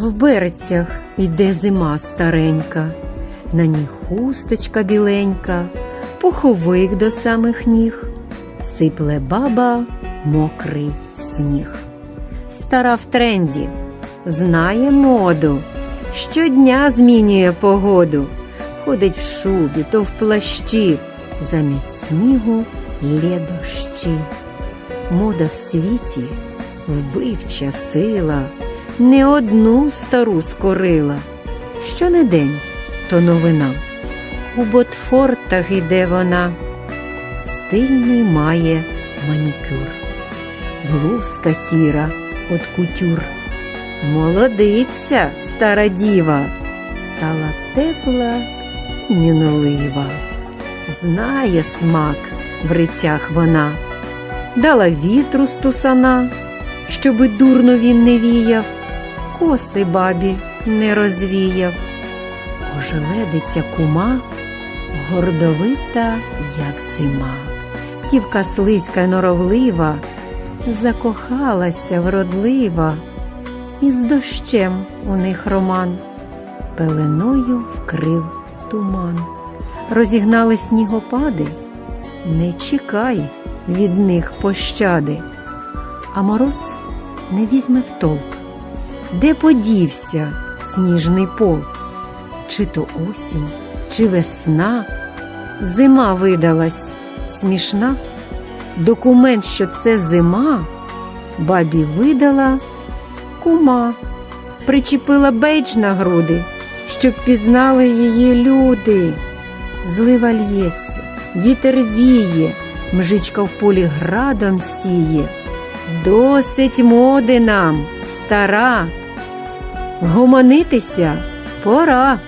В берцях йде зима старенька, на ній хусточка біленька, пуховик до самих ніг, сипле баба мокрий сніг. Стара в тренді, знає моду, щодня змінює погоду, ходить в шубі, то в плащі, замість снігу лє дощі. Мода в світі вбивча сила, не одну стару скорила. Що не день, то новина. У ботфортах іде вона, стильний має манікюр, блузка сіра от кутюр. Молодиця, стара діва, стала тепла і мінолива. Знає смак в речах вона, дала вітру стусана, щоби дурно він не віяв, коси бабі не розвіяв. Ожеледиця кума, гордовита, як зима. Тівка слизька й норовлива, закохалася вродлива, і з дощем у них роман, пеленою вкрив туман. Розігнали снігопади, не чекай від них пощади, а мороз не візьме в толк. Де подівся сніжний полк? Чи то осінь, чи весна, зима видалась смішна. Документ, що це зима, бабі видала кума, причепила бейдж на груди, щоб пізнали її люди. Злива лється, вітер віє, мжичка в полі градом сіє. Досить моди нам, стара. Гомонитися пора.